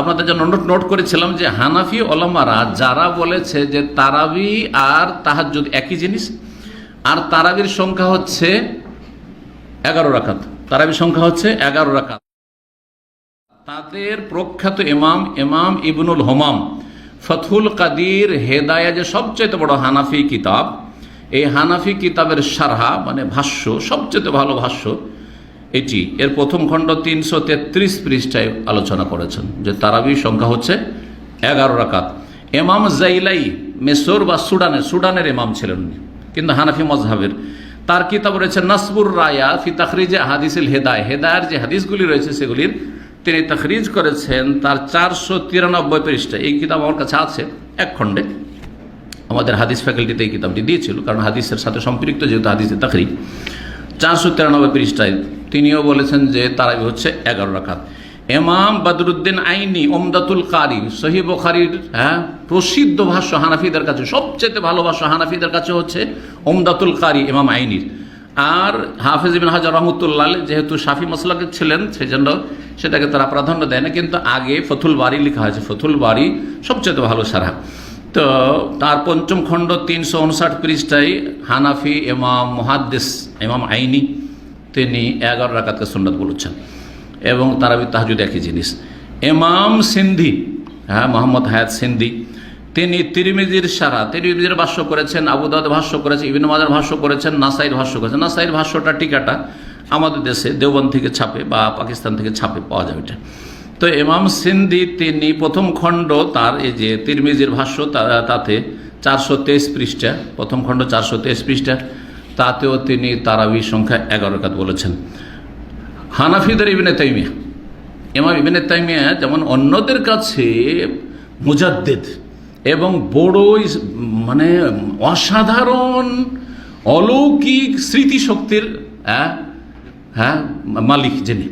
আপনাদের জন্য note note করেছিলাম যে হানাফি ওলামারা যারা বলেছে যে তারাবি আর তাহাজ্জুদ একই জিনিস, আর তারাবির সংখ্যা হচ্ছে এগারো রাকাত। তারাবির সংখ্যা হচ্ছে এগারো রাকাত। তাদের প্রখ্যাত ইমাম ইমাম ইবনুল হোমাম ফথুল কাদির হেদায়া যে সবচেয়ে বড় হানাফি কিতাব, এই হানাফি কিতাবের সারহা মানে ভাষ্য সবচেয়ে ভালো ভাষ্য এটি এর প্রথম খণ্ড তিনশো তেত্রিশ পৃষ্ঠায় আলোচনা করেছেন যে তারাবি সংখ্যা হচ্ছে এগারো রাকাত। এমাম জাইলাই মেসর বা সুডানের সুডানের এমাম ছিলেন উনি, কিন্তু হানাফি মজহাবের তার কিতাব রয়েছে নাসবুর রায়া ফি তাখরিজে হাদিসিল হেদায়। হেদায়ের যে হাদিসগুলি রয়েছে সেগুলির তিনি তাখরিজ করেছেন তার চারশো তিরানব্বই পৃষ্ঠা। এই কিতাব আমার কাছে আছে এক খণ্ডে। আমাদের হাদিস ফ্যাকাল্টিতে এই কিতাবটি দিয়েছিল কারণ হাদিসের সাথে সম্পৃক্ত যেহেতু হাদিসের তাখরিজ। চারশো তিরানব্বই পৃষ্ঠায় তিনিও বলেছেন যে তারাবি হচ্ছে এগারো রাখাত এমাম বদরুদ্দিন আইনি ওমদাতুল কারি সহি বখারির হ্যাঁ প্রসিদ্ধ ভাষ্য হানাফিদের কাছে সবচেয়ে ভালো ভাষ্য হানাফিদের কাছে হচ্ছে ওমদাতুল কারি ইমাম আইনির। আর হাফিজ ইবিন হাজার রহমতুল্লাহ যেহেতু শাফি মসলাকে ছিলেন, সেজন্য সেটাকে তারা প্রাধান্য দেয় না, কিন্তু আগে ফতুল বাড়ি লেখা হয়েছে, ফতুল বাড়ি সবচেয়ে ভালো সারা। তো তার পঞ্চম খণ্ড তিনশো উনষাট পৃষ্ঠায় হানাফি এমাম মহাদ্দেস এমাম আইনি তিনি এগারো রাকাতকে সুন্নত বলেছেন। এবং তারাবি তাহাজুদ একই জিনিস। এমাম সিন্ধি হ্যাঁ মোহাম্মদ হায়াত সিন্ধি, তিনি তিরমিজির সারা, তিরমিজির ভাষ্য করেছেন আবুদাদ ভাষ্য করেছেন, ইবিন মাজার ভাষ্য করেছেন, নাসাইর ভাষ্য করেছেন। নাসাইর ভাষ্যটা টিকাটা আমাদের দেশে দেওবন্দ থেকে ছাপে বা পাকিস্তান থেকে ছাপে পাওয়া যাবে এটা তো ইমাম সিন্ধি তিনি প্রথম খণ্ড তার এই যে তিরমিজির ভাষ্য তাতে চারশো তেইশ পৃষ্ঠা, প্রথম খণ্ড চারশো তেইশ পৃষ্ঠা তাতেও তিনি তারাবির সংখ্যা এগারো কাত বলেছেন। হানাফিদের ইবিনে তাইমিয়া, ইমাম ইবিনে তাইমিয়া যেমন অন্যদের কাছে মুজাদ্দেদ এবং বড়ই মানে অসাধারণ অলৌকিক স্মৃতিশক্তির হ্যাঁ হ্যাঁ মালিক যিনি,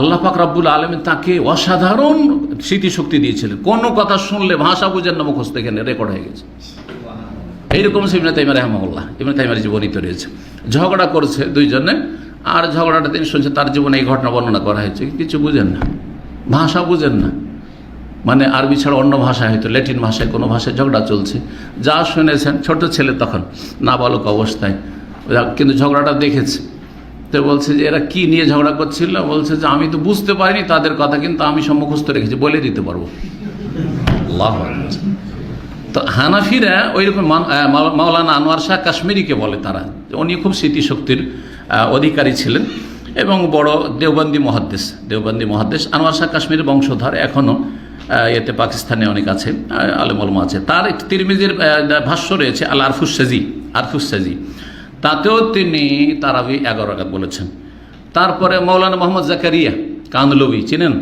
আল্লাহ পাক রাব্বুল আলমী তাকে অসাধারণ স্মৃতিশক্তি দিয়েছিলেন। কোনো কথা শুনলে ভাষা বুঝেন না, মুখস্থ এখানে রেকর্ড হয়ে গেছে। এইরকম সে ইবনে তাইমার রহমাউল্লাহ ইবনে তাইমার জীবনীতে রয়েছে। ঝগড়া করছে দুইজনে, আর ঝগড়াটা তিনি শুনছে তার জীবনে এই ঘটনা বর্ণনা করা হয়েছে। কিছু বুঝেন না। ভাষা বুঝেন না। মানে আরবি ছাড়া অন্য ভাষায় হয়তো, ল্যাটিন ভাষায় কোনো ভাষায় ঝগড়া চলছে। যা শুনেছেন, ছোট ছেলে তখন, নাবালক অবস্থায়। কিন্তু ঝগড়াটা দেখেছে। তো বলছে যে, এরা কি নিয়ে ঝগড়া করছিল? বলছে যে, আমি তো বুঝতে পারিনি তাদের কথা, কিন্তু আমি সব মুখস্থ রেখেছি, বলে দিতে পারব। আল্লাহ। তো হানাফিরা ওই রকম মাওলানা আনোয়ার শাহ কাশ্মীরিকে বলে তারা। উনি খুব স্মৃতিশক্তির অধিকারী ছিলেন এবং বড় দেওবন্দি মহাদ্দেশ দেওবন্দি মহাদ্দেশ। আনোয়ার শাহ কাশ্মীর বংশধর এখনও এতে পাকিস্তানে অনেক আছে আলমলম আছে। তার তিরমিজির ভাষ্য রয়েছে, আল আরফুস সাজি আরফুস সাজি তাতেও তিনি তারাবি এগারো রাকাত বলেছেন। তারপরে মৌলানা মোহাম্মদ জাকারিয়া কান্দলবি চিনেন?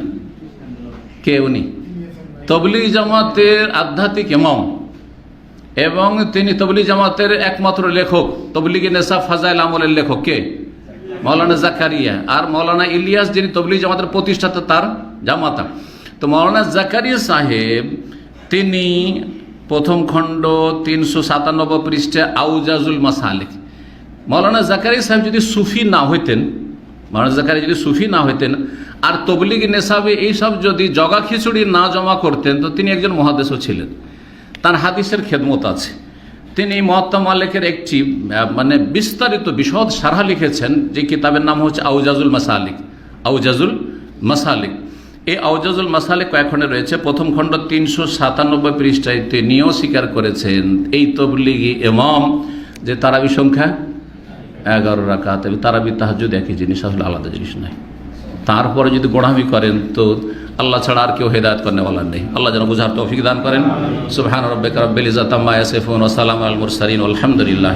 কে উনি? তবলিগ জামাতের আধ্যাত্মিক ইমাম। এবং তিনি তবলি জামাতের একমাত্র লেখক, তবলিগে নেশা ফাজাইল আমলের লেখক কে? মৌলানা জাকারিয়া। আর মৌলানা ইলিয়াস যিনি তবলি জামাতের প্রতিষ্ঠাতা, তার জামাতা। তো মৌলানা জাকারিয়া সাহেব, তিনি প্রথম খণ্ড তিনশো সাতানব্বই পৃষ্ঠে আউজাজুল মাসালিক। মৌলানা জাকারি সাহেব যদি সুফি না হইতেন, মৌলানা জাকারি যদি সুফি না হইতেন, আর তবলিগ নেশাবে এইসব যদি জগা খিচুড়ি না জমা করতেন, তো তিনি একজন মহাদেশও ছিলেন। তার হাদিসের খেদমত আছে। তিনি মহাত্মা মালিকের একটি মানে বিস্তারিত বিশদ সারা লিখেছেন, যে কিতাবের নাম হচ্ছে আউজাজুল মাসালিক। আউজাজুল মাসালিক। এই আউজাজুল মাসালিক কয়েকখণ্ডে রয়েছে। প্রথম খণ্ড তিনশো সাতানব্বই পৃষ্ঠায় তিনিও স্বীকার করেছেন, এই তবলিগি এমাম যে তারাবি সংখ্যা এগারো রাকাত তারাবি তাহাজুদ একই জিনিস আসলে আলাদা জিনিস নয় তারপরে যদি গোড়ামি করেন, তো আল্লাহ ছাড়া আর কেউ হেদায়ত করেনেওয়ালা নেই। আল্লাহ যেন বুঝার তৌফিক দান করেন। সুবহান রব্বিক রব্বিল ইজ্জাতি আম্মা ইয়াসিফুন ওয়া সালামু আল মুরসালিন। আলহামদুলিল্লাহ